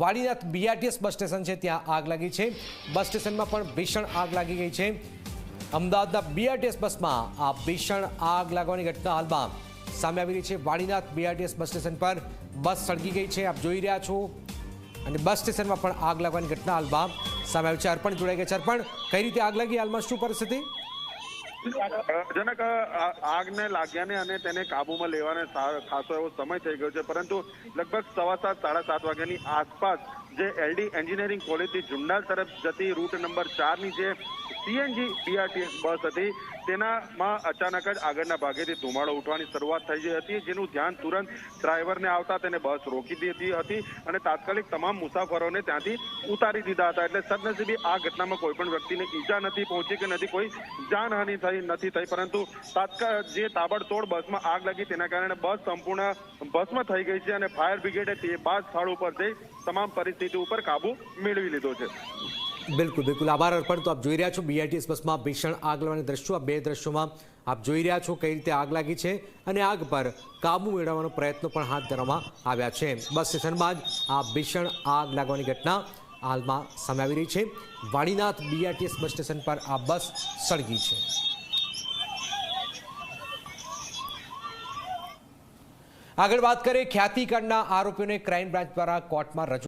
Vadinath BRTS bus station છે, ત્યાં આગ લાગી છે. બસ સ્ટેશનમાં પણ ભીષણ આગ લાગી ગઈ છે. અમદાવાદના બીઆરટીએસ બસમાં આ ભીષણ આગ લાગવાની ઘટના હાલમાં સામે આવી રહી છે. વાડીનાથ બીઆરટીએસ બસ સ્ટેશન પર બસ સળગી ગઈ છે, આપ જોઈ રહ્યા છો. અને બસ સ્ટેશનમાં પણ આગ લાગવાની ઘટના હાલમાં સામે આવી છે. અર્પણ જોડાઈ ગયા છે. અર્પણ, કઈ રીતે આગ લાગી? હાલમાં શું પરિસ્થિતિ? જનક આગને લાગ્યાને અને તેને કાબુમાં લેવાને ખાસો એવો સમય થઈ ગયો છે. પરંતુ લગભગ સવા સાત, સાડા સાત વાગ્યાની આસપાસ જે એલડી એન્જિનિયરિંગ કોલેજથી જુંડાલ તરફ જતી રૂટ નંબર ચારની જે સીએનજી બીઆરટીએસ બસ હતી, તેનામાં અચાનક જ આગળના ભાગેથી ધુમાડો ઉઠવાની શરૂઆત થઈ ગઈ હતી, જેનું ધ્યાન તુરંત ડ્રાઈવરને આવતા તેને બસ રોકી દીધી હતી અને તાત્કાલિક તમામ મુસાફરોને ત્યાંથી ઉતારી દીધા હતા. એટલે સદનસીબી આ ઘટનામાં કોઈ પણ વ્યક્તિને ઈજા નથી પહોંચી કે નથી, કોઈ જાનહાનિ થઈ નથી થઈ, પરંતુ તાત્કાલ જે તાબડતોડ બસમાં આગ લાગી તેના કારણે બસ સંપૂર્ણ ભસ્મ થઈ ગઈ છે અને ફાયર બ્રિગેડે તે બાદ સ્થળ ઉપર જઈ તમામ પરિસ્થિતિ ઉપર કાબુ મેળવી લીધો છે. બિલકુલ બિલકુલ. આભાર અર્પણ. તો આપ જોઈ રહ્યા છો બીઆરટીએસ બસમાં ભીષણ આગ લાગવાના દ્રશ્યો. આ બે દ્રશ્યોમાં આપ જોઈ રહ્યા છો કઈ રીતે આગ લાગી છે અને આગ પર કાબુ મેળવવાનો પ્રયત્નો પણ હાથ ધરવામાં આવ્યા છે. બસ સ્ટેશનમાં જ આ ભીષણ આગ લાગવાની ઘટના હાલમાં સામે આવી રહી છે. વાણીનાથ બીઆરટીએસ બસ સ્ટેશન પર આ બસ સળગી છે. આગળ વાત કરીએ ખ્યાતિ કાંડના આરોપીઓને ક્રાઇમ બ્રાન્ચ દ્વારા કોર્ટમાં રજૂ